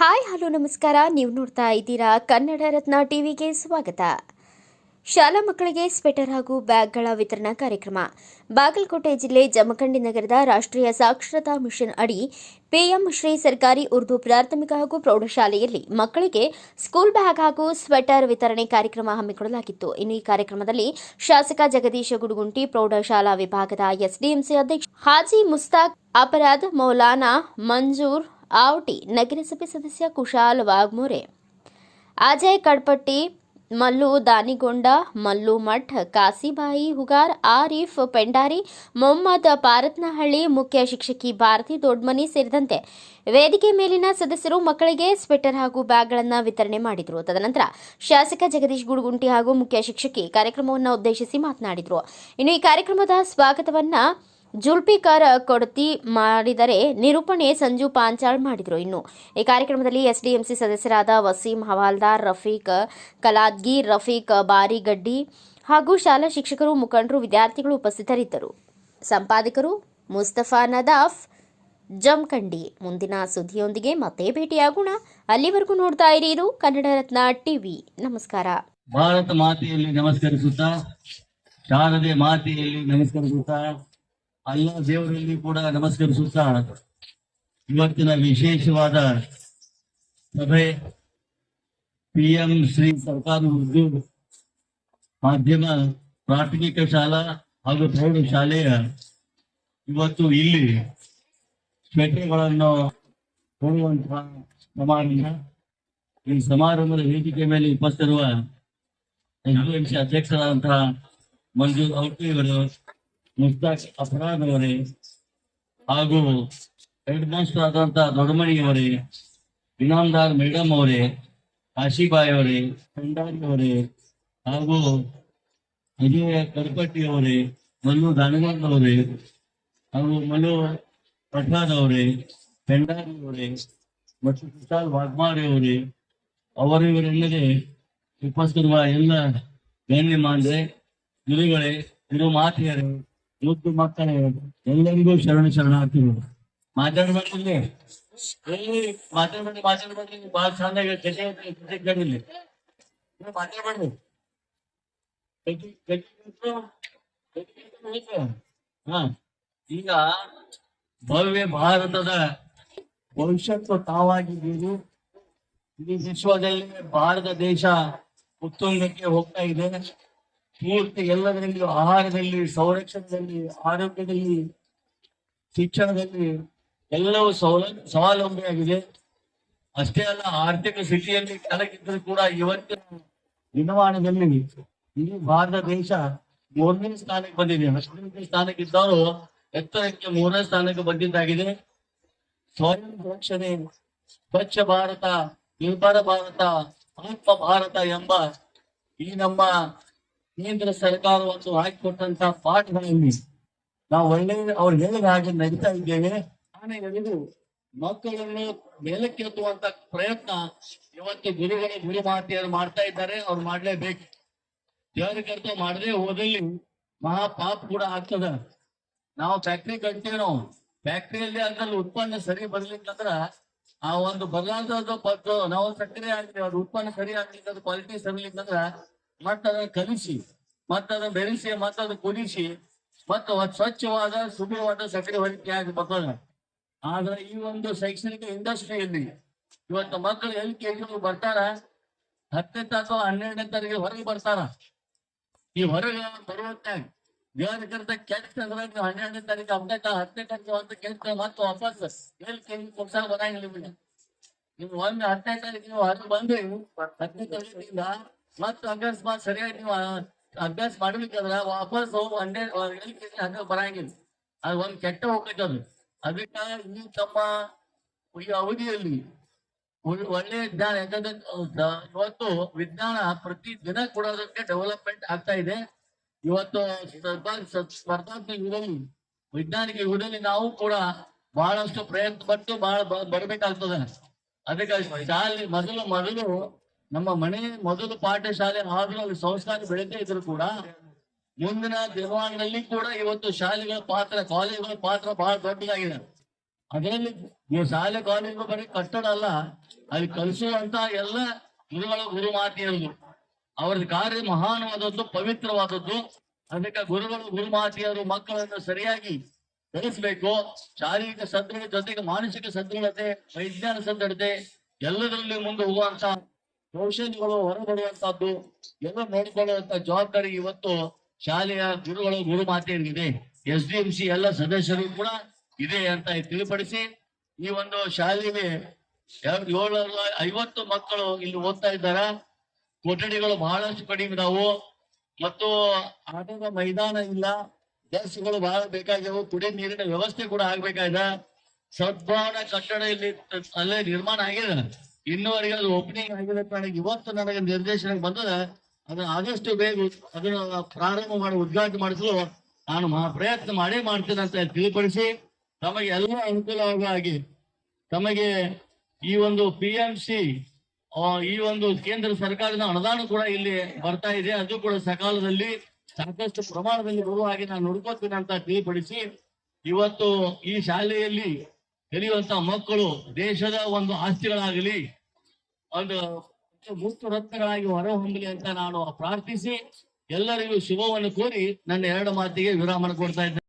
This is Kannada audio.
ಹಾಯ್, ಹಲೋ, ನಮಸ್ಕಾರ. ನೀವು ನೋಡ್ತಾ ಇದ್ದೀರಾ ಕನ್ನಡ ರತ್ನ ಟಿವಿಗೆ ಸ್ವಾಗತ. ಶಾಲಾ ಮಕ್ಕಳಿಗೆ ಸ್ವೆಟರ್ ಹಾಗೂ ಬ್ಯಾಗ್ಗಳ ವಿತರಣಾ ಕಾರ್ಯಕ್ರಮ. ಬಾಗಲಕೋಟೆ ಜಿಲ್ಲೆ ಜಮಖಂಡಿ ನಗರದ ರಾಷ್ಟ್ರೀಯ ಸಾಕ್ಷರತಾ ಮಿಷನ್ ಅಡಿ ಪಿಎಂ ಶ್ರೀ ಸರ್ಕಾರಿ ಉರ್ದು ಪ್ರಾಥಮಿಕ ಹಾಗೂ ಪ್ರೌಢಶಾಲೆಯಲ್ಲಿ ಮಕ್ಕಳಿಗೆ ಸ್ಕೂಲ್ ಬ್ಯಾಗ್ ಹಾಗೂ ಸ್ವೆಟರ್ ವಿತರಣೆ ಕಾರ್ಯಕ್ರಮ ಹಮ್ಮಿಕೊಳ್ಳಲಾಗಿತ್ತು. ಇನ್ನು ಈ ಕಾರ್ಯಕ್ರಮದಲ್ಲಿ ಶಾಸಕ ಜಗದೀಶ ಗುಡುಗುಂಟಿ, ಪ್ರೌಢಶಾಲಾ ವಿಭಾಗದ ಎಸ್ಡಿಎಂಸಿ ಅಧ್ಯಕ್ಷ ಹಾಜಿ ಮುಸ್ತಾಕ್, ಅಪರಾಧ್ ಮೌಲಾನಾ ಮಂಜೂರ್ ಆವಟಿ ನಗರಸಭೆ ಸದಸ್ಯ ಕುಶಾಲ್ ವಾಗ್ಮೋರೆ. ಅಜಯ್ ಕಡ್ಪಟ್ಟಿ, ಮಲ್ಲು ದಾನಿಗೊಂಡ, ಮಲ್ಲು ಮಠ್, ಕಾಸಿಬಾಯಿ ಹುಗಾರ್, ಆರೀಫ್ ಪೆಂಡಾರಿ, ಮೊಹಮ್ಮದ್ ಪಾರತ್ನಹಳ್ಳಿ ಮುಖ್ಯ ಶಿಕ್ಷಕಿ ಭಾರತಿ ದೊಡ್ಮನಿ ಸೇರಿದಂತೆ ವೇದಿಕೆ ಮೇಲಿನ ಸದಸ್ಯರು ಮಕ್ಕಳಿಗೆ ಸ್ವೆಟರ್ ಹಾಗೂ ಬ್ಯಾಗ್ಗಳನ್ನು ವಿತರಣೆ ಮಾಡಿದರು. ತದನಂತರ ಶಾಸಕ ಜಗದೀಶ್ ಗುಡುಗುಂಟಿ ಹಾಗೂ ಮುಖ್ಯ ಶಿಕ್ಷಕಿ ಕಾರ್ಯಕ್ರಮವನ್ನು ಉದ್ದೇಶಿಸಿ ಮಾತನಾಡಿದರು. ಇನ್ನು ಈ ಕಾರ್ಯಕ್ರಮದ ಸ್ವಾಗತವನ್ನ ಜುಲ್ಪಿಕರ್ ಕೊಡತಿ ಮಾಡಿದರೆ ನಿರೂಪಣೆ ಸಂಜು ಪಾಂಚಾಳ್ ಮಾಡಿದರು ಇನ್ನು. ಈ ಕಾರ್ಯಕ್ರಮದಲ್ಲಿ ಎಸ್ಡಿಎಂಸಿ ಸದಸ್ಯರಾದ ವಸೀಂ ಹವಾಲ್ದಾರ್, ರಫೀಕ್ ಕಲಾದ್ಗಿ, ರಫೀಕ್ ಬಾರಿಗಡ್ಡಿ ಹಾಗೂ ಶಾಲಾ ಶಿಕ್ಷಕರು, ಮುಖಂಡರು, ವಿದ್ಯಾರ್ಥಿಗಳು ಉಪಸ್ಥಿತರಿದ್ದರು. ಸಂಪಾದಕರು ಮುಸ್ತಫಾ ನದಾಫ್, ಜಮಖಂಡಿ. ಮುಂದಿನ ಸುದ್ದಿಯೊಂದಿಗೆ ಮತ್ತೆ ಭೇಟಿಯಾಗೋಣ. ಅಲ್ಲಿವರೆಗೂ ನೋಡ್ತಾ ಇರಿ ಇದು ಕನ್ನಡ ರತ್ನ ಟಿವಿ. ನಮಸ್ಕಾರ. ಭಾರತ ಮಾತೆಯಲ್ಲಿ ನಮಸ್ಕರಿಸುತ್ತಾ, ಶಾರದೆ ಮಾತೆಯಲ್ಲಿ ನಮಸ್ಕರಿಸುತ್ತಾ ಅಲ್ಲ ದೇವರಲ್ಲಿ ಕೂಡ ನಮಸ್ಕರಿಸುತ್ತಾ ಇವತ್ತಿನ ವಿಶೇಷವಾದ ಸಭೆ ಪಿಎಂ ಶ್ರೀ ಸರ್ಕಾರಿ ಉರ್ದು ಮಾಧ್ಯಮ ಪ್ರಾಥಮಿಕ ಶಾಲಾ ಹಾಗೂ ಪ್ರೌಢಶಾಲೆಯ ಇವತ್ತು ಇಲ್ಲಿ ಸ್ವೆಟರ್ಗಳನ್ನು ಕೊಡುವಂತಹ ಸಮಾರಂಭ. ಈ ಸಮಾರಂಭದ ವೇದಿಕೆ ಮೇಲೆ ಉಪಸ್ಥಿರುವ ಎಸ್ಡಿಎಂಸಿ ಅಧ್ಯಕ್ಷರಾದಂತಹ ಮಂಜು ಅವರು ಮುಸ್ತಾಕ್ ಅಫರಾದ್ ಅವರೇ ಹಾಗೂ ಹೆಡ್ ಮಾಸ್ಟರ್ ಆದಂತಹ ದೊಡ್ಡಮಣಿಯವರೇ ಇನಾಮದಾರ್ ಮೇಡಮ್ ಅವರೇ ಕಾಶಿಬಾಯಿ ಅವರೇ ಭಂಡಾರಿ ಅವರೇ ಹಾಗೂ ಅಜಯ ಕರ್ಪಟ್ಟಿ ಅವರೇ, ಮಲ್ಲು ದಾನಗಾಂಧ ಅವರೇ ಹಾಗೂ ಮಲ್ಲು ಪ್ರಸಾದ್ ಅವರೇ, ಭಂಡಾರಿ ಅವರೇ ಮತ್ತು ಕುಶಾಲ್ ವಾಗ್ಮಾರಿ ಅವರೇ. ಅವರಿವರೆಲ್ಲದೆ ಉಪಸ್ಥಿರುವ ಎಲ್ಲ ಗಣ್ಯಮಾನ್ರೆ, ಗುರುಗಳೇ ಗುರು ಮಾತೆಯರೇ ಮುದ್ದು ಮಕ್ಕಳೇ, ಎಲ್ಲರಿಗೂ ಶರಣ ಶರಣಾರ್ಥಿಗಳು. ಎಲ್ಲಿ ಮಾತಾಡಬೇಡಿ, ಮಾತಾಡ್ಬೇಡಿ. ಬಹಳ ಚಂದಾಗಿ ಗಟ್ಟಿ-. ಗಟ್ಟಿ ಕೂತ್ಕೊ. ಹಾ, ಈಗ ಭವ್ಯ ಭಾರತದ ಭವಿಷ್ಯತ್ವ ತಾವಾಗಿದ್ದೀರಿ. ಇಡೀ ವಿಶ್ವದಲ್ಲಿ ಭಾರತ ದೇಶ ಉತ್ತುಂಗಕ್ಕೆ ಹೋಗ್ತಾ ಇದೆ. ಪೂರ್ತಿ ಎಲ್ಲದರಲ್ಲಿ, ಆಹಾರದಲ್ಲಿ, ಸಂರಕ್ಷಣೆಯಲ್ಲಿ, ಆರೋಗ್ಯದಲ್ಲಿ, ಶಿಕ್ಷಣದಲ್ಲಿ ಎಲ್ಲವೂ ಸ್ವಲ ಸ್ವಾವಲಂಬಿಯಾಗಿದೆ. ಅಷ್ಟೇ ಅಲ್ಲ, ಆರ್ಥಿಕ ಸ್ಥಿತಿಯಲ್ಲಿ ಕೆಳಗಿದ್ದರೂ ಕೂಡ ಇವತ್ತಿನ ದಿನಮಾನದಲ್ಲಿ ಇಡೀ ಭಾರತ ದೇಶ ಮೂರನೇ ಸ್ಥಾನಕ್ಕೆ ಬಂದಿದೆ. ಹತ್ತನೇ ಸ್ಥಾನಕ್ಕೆ ಇದ್ದವರು ಎತ್ತರಕ್ಕೆ ಮೂರನೇ ಸ್ಥಾನಕ್ಕೆ ಬಂದಿದ್ದಾಗಿದೆ. ಸ್ವಯಂ ರಕ್ಷಣೆ, ಸ್ವಚ್ಛ ಭಾರತ, ನಿರ್ಭರ ಭಾರತ, ಆತ್ಮ ಭಾರತ ಎಂಬ ಈ ನಮ್ಮ ಕೇಂದ್ರ ಸರ್ಕಾರ ಒಂದು ಹಾಕಿಕೊಟ್ಟಂತ ಪಾಠಗಳಲ್ಲಿ ನಾವು ಒಳ್ಳೆ, ಅವ್ರು ಹೇಳಿದ ಹಾಗೆ ನಡೀತಾ ಇದ್ದೇವೆ. ಎಳೆದು ಮಕ್ಕಳನ್ನು ಮೇಲಕ್ಕೆ ಎತ್ತುವಂತ ಪ್ರಯತ್ನ ಇವತ್ತು ಗುರುಗಳು ಗುರು ಮಾತೆಯರು ಮಾಡ್ತಾ ಇದ್ದಾರೆ, ಅವ್ರು ಮಾಡ್ಲೇಬೇಕು. ದೇವರಿಗರ್ತ ಮಾಡದೇ ಹೋದಲ್ಲಿ ಮಹಾ ಪಾಪ ಕೂಡ ಆಗ್ತದ. ನಾವು ಫ್ಯಾಕ್ಟ್ರಿ ಕಟ್ತೀವಿ ನಾವು. ಫ್ಯಾಕ್ಟ್ರಿಯಲ್ಲಿ ಅದ್ರಲ್ಲಿ ಉತ್ಪನ್ನ ಸರಿ ಬರ್ಲಿಕ್ಕಂದ್ರ ಆ ಒಂದು ಬದಲಾದ ನಾವು ಸಕ್ಕರೆ ಆಗ್ತೀವಿ, ಅದು ಉತ್ಪನ್ನ ಸರಿ ಅದು ಕ್ವಾಲಿಟಿ ಸರಿಲಿಕ್ಕಂದ್ರ ಮತ್ತ ಅದನ್ನ ಕಲಿಸಿ ಮತ್ತ ಬೆಳೆಸಿ ಬೆರೆಸಿ ಮತ್ತ ಅದನ್ನ ಕುದಿಸಿ, ಮತ್ತ ಒಂದ್ ಸ್ವಚ್ಛವಾದ ಸುಭಿವಾದ ಸಕ್ಕರೆ ಹೊಲಿಕೆ ಬರ್ತದ ಆದ್ರೆ ಈ ಒಂದು ಶೈಕ್ಷಣಿಕ ಇಂಡಸ್ಟ್ರಿಯಲ್ಲಿ ಇವತ್ತು ಮಕ್ಕಳು ಎಲ್ ಕೆ ಜಿ ಬರ್ತಾರ? ಹತ್ತನೇ ಅಥವಾ ಹನ್ನೆರಡನೇ ತಾರೀಕಿಗೆ ಹೊರಗೆ ಬರ್ತಾರ? ಈ ಹೊರಗೆ ಬರುವಂತೆ ದೇವರಿಗಿಂತ ಕೆಲಸ ಹನ್ನೆರಡನೇ ತಾರೀಕು ಹದಿನೈದು ಹತ್ತನೇ ತಾರೀಕು ಒಂದು ಕೆಲಸ ಮತ್ತೆ ವಾಪಸ್ ಎಲ್ ಕೆ ಜಿ ಕೊಡ್ಸಾಗ ಬರಂಗಿಲ್ಲ ನಿಮ್ಗೆ. ಒಮ್ಮೆ ಹತ್ತನೇ ತಾರೀಕು ನೀವು ಹೊರಗೆ ಬಂದ್ರಿ ಹತ್ತನೇ ತಾರೀಕಿಂದ ಮತ್ತೆ ಮಾಡಿ ಸರಿಯಾಗಿ ನೀವು ಅಭ್ಯಾಸ ಮಾಡ್ಬೇಕಂದ್ರ ವಾಪಸ್ ಜಿ ಹಂಗ ಬರಂಗಿಲ್ಲ. ಅದು ಒಂದ್ ಕೆಟ್ಟ ಹೋಗ್ಬೇಕದು ಅದಕ್ಕ ನೀವು ತಮ್ಮ ಈ ಅವಧಿಯಲ್ಲಿ ಒಳ್- ಒಳ್ಳೆ ಜ್ಞಾನ, ಯಾಕಂದ್ರೆ ಇವತ್ತು ವಿಜ್ಞಾನ ಪ್ರತಿ ದಿನ ಕೊಡೋದಕ್ಕೆ ಡೆವಲಪ್ಮೆಂಟ್ ಆಗ್ತಾ ಇದೆ. ಇವತ್ತು ಸ್ಪರ್ಧಾತ್ಮಕ ಯುಗದಲ್ಲಿ, ವೈಜ್ಞಾನಿಕ ಯುಗದಲ್ಲಿ ನಾವು ಕೂಡ ಬಹಳಷ್ಟು ಪ್ರಯತ್ನ ಪಟ್ಟು ಬಹಳ ಬರ್ಬೇಕಾಗ್ತದೆ. ಅದಕ್ಕೆ ಶಾಲೆ, ಮೊದಲು ಮೊದಲು ನಮ್ಮ ಮನೆ ಮೊದಲು ಪಾಠಶಾಲೆ ಆದ್ರೂ ಅಲ್ಲಿ ಸಂಸ್ಕಾರ ಬೆಳೀತಾ ಇದ್ರು ಕೂಡ ಮುಂದಿನ ದಿನಮಾನದಲ್ಲಿ ಕೂಡ ಇವತ್ತು ಶಾಲೆಗಳ ಪಾತ್ರ, ಕಾಲೇಜುಗಳ ಪಾತ್ರ ಬಹಳ ದೊಡ್ಡದಾಗಿದೆ. ಅದರಲ್ಲಿ ನೀವು ಶಾಲೆ ಕಾಲೇಜು ಬರೀ ಕಟ್ಟಡ ಅಲ್ಲ, ಅಲ್ಲಿ ಕಲಿಸುವಂತ ಎಲ್ಲ ಗುರುಗಳ ಗುರು ಮಾತಿಯರು ಅವರ ಕಾರ್ಯ ಮಹಾನವಾದದ್ದು, ಪವಿತ್ರವಾದದ್ದು. ಅದಕ್ಕೆ ಗುರುಗಳು, ಗುರು ಮಾತಿಯರು, ಮಕ್ಕಳನ್ನು ಸರಿಯಾಗಿ ಬೆಳೆಸಬೇಕು. ಶಾರೀರಿಕ ಸದೃಢ ಜೊತೆಗೆ ಮಾನಸಿಕ ಸದೃಢತೆ ವೈಜ್ಞಾನ ಸದೃಢತೆ ಎಲ್ಲದರಲ್ಲಿ ಮುಂದೆ ಹೋಗುವಂತ ಕೌಶಲ್ಯಗಳು ಹೊರಬರುವಂತಹದ್ದು ಎಲ್ಲ ನೋಡಿಕೊಳ್ಳುವಂತ ಜವಾಬ್ದಾರಿ ಇವತ್ತು ಶಾಲೆಯ ಗುರುಗಳು ಗುರು ಮಾತೆಯರಿಗಿದೆ ಎಸ್ ಡಿ ಎಂ ಸಿ ಎಲ್ಲ ಸದಸ್ಯರು ಕೂಡ ಇದೆ ಅಂತ ತಿಳಿಪಡಿಸಿ, ಈ ಒಂದು ಶಾಲೆಗೆ ಏಳ್ನೂರ ಐವತ್ತು ಮಕ್ಕಳು ಇಲ್ಲಿ ಓದ್ತಾ ಇದ್ದಾರೆ. ಕೊಠಡಿಗಳು ಬಹಳಷ್ಟು ಕಡಿಮೆ ಇದಾವು. ಮತ್ತು ಆಟದ ಮೈದಾನ ಇಲ್ಲ. ಬಸ್ಗಳು ಬಹಳ ಬೇಕಾಗ್ಯಾವು. ಕುಡಿ ನೀರಿನ ವ್ಯವಸ್ಥೆ ಕೂಡ ಆಗ್ಬೇಕಾಗಿದೆ. ಸದ್ಭಾವನಾ ಕಟ್ಟಡ ಇಲ್ಲಿ ಅಲ್ಲೇ ನಿರ್ಮಾಣ ಆಗಿದೆ. ಇನ್ನುವರೆಗೆ ಅದು ಓಪನಿಂಗ್ ಆಗಿದೆ ನನಗೆ ಇವತ್ತು ನನಗೆ ನಿರ್ದೇಶನ ಬಂದದ ಅದನ್ನ ಆದಷ್ಟು ಬೇಗ ಅದನ್ನ ಪ್ರಾರಂಭ ಮಾಡಿ ಉದ್ಘಾಟನೆ ಮಾಡಿಸಲು ನಾನು ಮಹಾ ಪ್ರಯತ್ನ ಮಾಡೇ ಮಾಡ್ತೇನೆ ಅಂತ ತಿಳಿಪಡಿಸಿ ತಮಗೆ ಎಲ್ಲ ಅನುಕೂಲವಾಗಿ ತಮಗೆ ಈ ಒಂದು ಪಿ ಎಂ ಸಿ ಈ ಒಂದು ಕೇಂದ್ರ ಸರ್ಕಾರದ ಅನುದಾನ ಕೂಡ ಇಲ್ಲಿ ಬರ್ತಾ ಇದೆ. ಅದು ಕೂಡ ಸಕಾಲದಲ್ಲಿ ಸಾಕಷ್ಟು ಪ್ರಮಾಣದಲ್ಲಿ ಬರುವ ಹಾಗೆ ನಾನು ನೋಡ್ಕೋತೀನಿ ಅಂತ ತಿಳಿಪಡಿಸಿ ಇವತ್ತು ಈ ಶಾಲೆಯಲ್ಲಿ ಕಲಿಯುವಂತ ಮಕ್ಕಳು ದೇಶದ ಒಂದು ಆಸ್ತಿಗಳಾಗಲಿ, ಒಂದು ಮುಕ್ತ ರತ್ನಗಳಾಗಿ ಹೊರಹೊಮ್ಮಲಿ ಅಂತ ನಾನು ಪ್ರಾರ್ಥಿಸಿ ಎಲ್ಲರಿಗೂ ಶುಭವನ್ನು ಕೋರಿ ನನ್ನ ಎರಡು ಮಾತಿಗೆ ವಿರಾಮ ಕೊಡ್ತಾ ಇದ್ದೇನೆ.